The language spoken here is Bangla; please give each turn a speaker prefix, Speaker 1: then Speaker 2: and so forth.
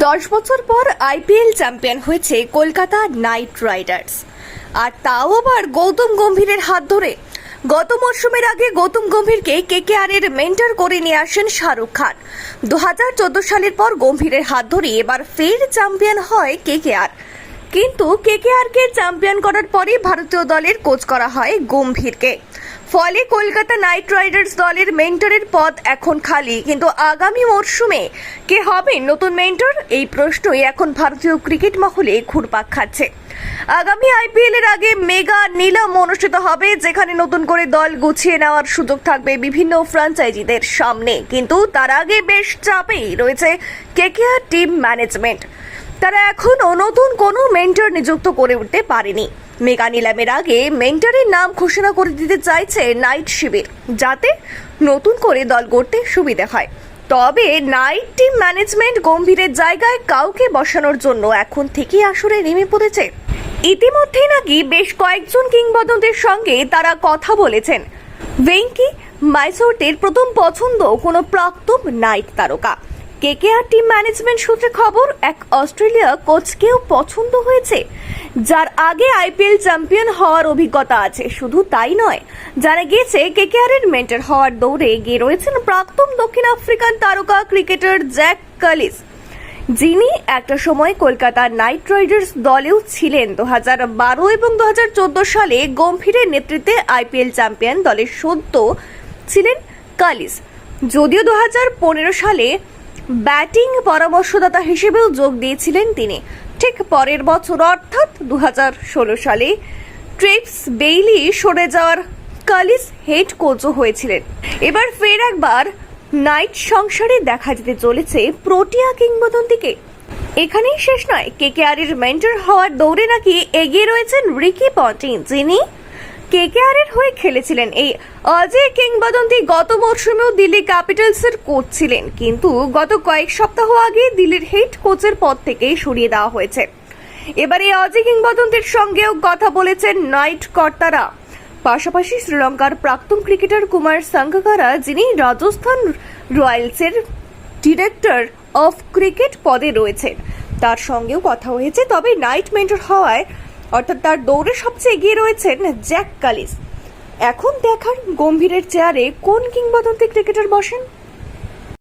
Speaker 1: দশ বছর পর আইপিএল চ্যাম্পিয়ন হয়েছে কলকাতা নাইট রাইডার্স। আর তাও আবার গৌতম গম্ভীরের হাত ধরে। গত মরশুমের আগে গৌতম গম্ভীরকে কেকেআর এর মেন্টর করে নিয়ে আসেন শাহরুখ খান। দু হাজার চোদ্দ সালের পর গম্ভীরের হাত ধরে এবার ফের চ্যাম্পিয়ন হয় কেকেআর। কিন্তু কেকেআর কে চ্যাম্পিয়ন করার পরই ভারতীয় দলের কোচ করা হয় গম্ভীরকে। ফলে কলকাতা নাইট রাইডার্স দলের মেন্টরের পদ এখন খালি। কিন্তু আগামী মরশুমে কে হবে নতুন মেন্টর? এই প্রশ্নই এখন ভারতীয় ক্রিকেট মহলে ঘুরপাক খাচ্ছে। আগামী আইপিএল এর আগে মেগা নিলাম অনুষ্ঠিত হবে, যেখানে নতুন করে দল গুছিয়ে নেওয়ার সুযোগ থাকবে বিভিন্ন ফ্রাঞ্চাইজিদের সামনে। কিন্তু তার আগে বেশ চাপেই রয়েছে কেকেআর টিম ম্যানেজমেন্ট। তারা এখনও নতুন কোনো মেন্টর নিযুক্ত করে উঠতে পারেনি। মেগা নিলামের আগে মেন্টরের নাম ঘোষণা করে দিতে চাইছে নাইট শিবির, যাতে নতুন করে দল গড়তে সুবিধা হয়। তবে নাইট টিম ম্যানেজমেন্ট গম্ভীরের জায়গায় কাউকে বসানোর জন্য এখন থেকেই আসরে নেমে পড়েছে। ইতিমধ্যেই নাকি বেশ কয়েকজন কিংবদন্তের সঙ্গে তারা কথা বলেছেন। ভেঙ্কি, মাইসোর্টের প্রথম পছন্দ কোনো প্রাক্তন নাইট তারকা। কেকেআর টিম ম্যানেজমেন্ট সূত্রে খবর, এক অস্ট্রেলিয়া কোচকেও পছন্দ হয়েছে, যার আগে আইপিএল চ্যাম্পিয়ন হওয়ার অভিজ্ঞতা আছে। শুধু তাই নয়, জানা গিয়েছে কেকেআর এর মেন্টর হওয়ার দৌড়ে এগিয়ে রয়েছেন প্রাক্তন দক্ষিণ আফ্রিকান তারকা ক্রিকেটার জ্যাক কালিস। যিনি একটা সময় কলকাতা নাইট রাইডার্স দলেও ছিলেন। দু বারো এবং দু হাজার চোদ্দ সালে গম্ভীরের নেতৃত্বে আইপিএল চ্যাম্পিয়ন দলের সদ্য ছিলেন কালিস। যদিও দু সালে ব্যাটিং পরামর্শদাতা হিসেবেও যোগ দিয়েছিলেন তিনি। ঠিক পরের বছর অর্থাৎ দু হাজার ষোলো সালে ট্রিপস বেইলি সরে যাওয়ার কালিস হেড কোচও হয়েছিলেন। এবার ফের একবার নাইট সংসারে দেখা যেতে চলেছে প্রোটিয়া কিংবদন্তিকে। এখানেই শেষ নয় কেকেআর এর মেন্টর হওয়ার দৌড়ে নাকি এগিয়ে রয়েছেন রিকি পন্টিং, যিনি কেকেআর এর হয়ে খেলেছিলেন এই অজয় কিংবদন্তি গত মরশুমেও দিল্লি ক্যাপিটালসের কোচ ছিলেন। কিন্তু গত কয়েক সপ্তাহ আগে দিল্লির হেড কোচের পদ থেকে সরিয়ে দেওয়া হয়েছে। এবার অজয় কিংবদন্তির সঙ্গেও কথা বলেছেন নাইট কর্তারা। পাশাপাশি শ্রীলঙ্কার প্রাক্তন ক্রিকেটার কুমার সাঙ্গাকারা, যিনি রাজস্থান রয়্যালসের ডিরেক্টর অফ ক্রিকেট পদে রয়েছেন তার সঙ্গেও কথা হয়েছে, তবে নাইট মেন্টর হওয়ায় অর্থাৎ তার দৌড়ে সবচেয়ে এগিয়ে রয়েছেন জ্যাক কালিস। এখন দেখার গম্ভীরের চেয়ারে কোন কিংবদন্তি ক্রিকেটার বসেন?